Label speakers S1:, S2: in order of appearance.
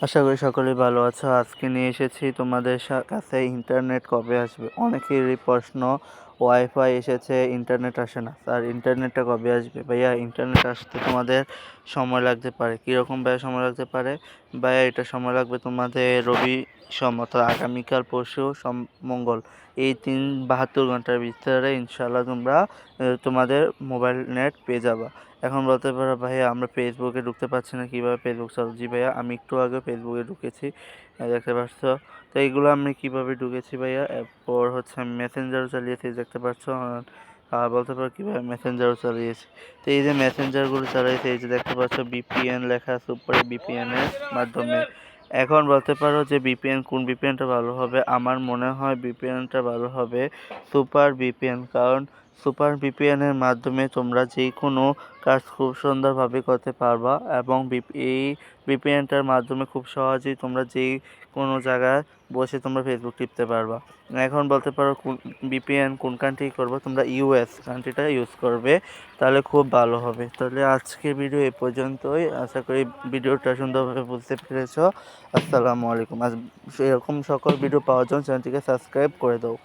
S1: আশা করি সকলেই ভালো আছো। আজকে নিয়ে এসেছি তোমাদের কাছে ইন্টারনেট কবে আসবে? অনেকেরই প্রশ্ন ওয়াইফাই এসেছে ইন্টারনেট আসে না। আর ইন্টারনেটটা কবে আসবে? ভাইয়া ইন্টারনেট আসতে তোমাদের সময় লাগতে পারে। কীরকম ভাইয়া সময় লাগতে পারে? ভাইয়া, এটা সময় লাগবে তোমাদের রবি সোম, অর্থাৎ আগামীকাল, পরশু, সোম, মঙ্গল। এই তিন বাহাত্তর ঘণ্টার ভিতরে ইনশাল্লাহ তোমরা তোমাদের মোবাইল নেট পেয়ে যাবা। এখন বলতে পারো, ভাইয়া, আমরা ফেসবুকে ঢুকতে পারছি না। কীভাবে ফেসবুক চালাবো জি ভাইয়া, আমি একটু আগে ফেসবুকে ঢুকেছি। দেখতে পাচ্ছ? তো এইগুলো আমি কীভাবে ঢুকেছি ভাইয়া? এরপর হচ্ছে আমি মেসেঞ্জারও চালিয়েছি দেখতে পাচ্ছ বলতে পারো কীভাবে মেসেঞ্জারও চালিয়েছি। তো এই যে মেসেঞ্জারগুলো চালিয়েছি এই যে দেখতে পাচ্ছ বিপিএন লেখা আছে উপরে বিপিএনের মাধ্যমে। এখন বলতে পারো যে বিপিএন কোন বিপিএনটা ভালো হবে? আমার মনে হয় বিপিএনটা ভালো হবে সুপার বিপিএন কারণ সুপার ভিপিএনের মাধ্যমে তোমরা যে কোনো কাজ খুব সুন্দরভাবে করতে পারবা এবং এই ভিপিএনটার মাধ্যমে খুব সহজেই তোমরা যে কোনো জায়গায় বসে তোমরা ফেসবুক টিপতে পারবা। এখন বলতে পারো কোন ভিপিএন কোন কান্ট্রি করবে, তোমরা ইউএস কান্ট্রিটা ইউজ করবে, তাহলে খুব ভালো হবে। তাহলে আজকের ভিডিও এ পর্যন্তই। আশা করি ভিডিওটা সুন্দরভাবে বুঝতে পেরেছ। আসসালামু আলাইকুম। আজ এরকম সকল ভিডিও পাওয়ার জন্য চ্যানেলটিকে সাবস্ক্রাইব করে দাও।